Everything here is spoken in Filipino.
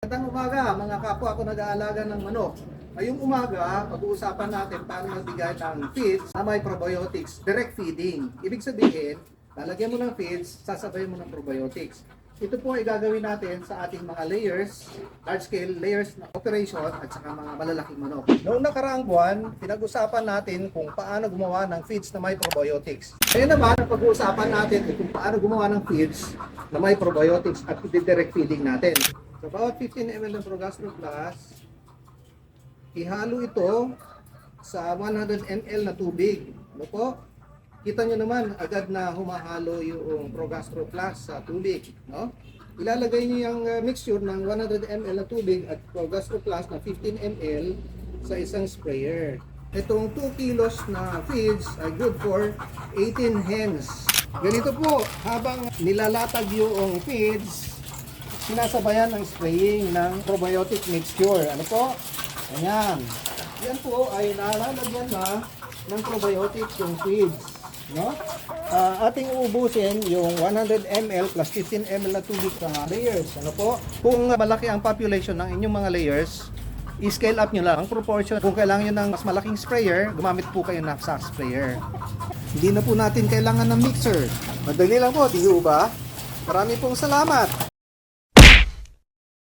Magandang umaga mga kapwa ko nag-aalaga ng manok. Ngayong umaga, pag-uusapan natin paano magbigay ng feeds na may probiotics, direct feeding. Ibig sabihin, lalagyan mo ng feeds, sasabay mo ng probiotics. Ito po ay gagawin natin sa ating mga layers, large scale layers na operation at saka mga malalaking manok. Noong nakaraang buwan, pinag-usapan natin kung paano gumawa ng feeds na may probiotics. Ngayon naman, pag-uusapan natin kung paano gumawa ng feeds na may probiotics at i-direct feeding natin. So, bawat 15 ml ng Progastro Plus, ihalo ito sa 100 ml na tubig. Ano po? Kita nyo naman, agad na humahalo yung Progastro Plus sa tubig. No? Ilalagay nyo yung uh, mixture ng 100 ml na tubig at Progastro Plus na 15 ml sa isang sprayer. Itong 2 kilos na feeds ay good for 18 hens. Ganito po, habang nilalatag yung feeds, sinasabayan ng spraying ng probiotic mixture. Ano po? Ayan. Yan po ay nalalagyan na ng probiotic yung feeds. No? Ah, ating uubusin yung 100 ml plus 15 ml na tubig sa layers. Ano po? Kung malaki ang population ng inyong mga layers, i-scale up nyo lang ang proportion. Kung kailangan nyo ng mas malaking sprayer, gumamit po kayo ng sa sprayer. Hindi na po natin kailangan ng mixer. Madali lang po, di ba? Marami pong salamat.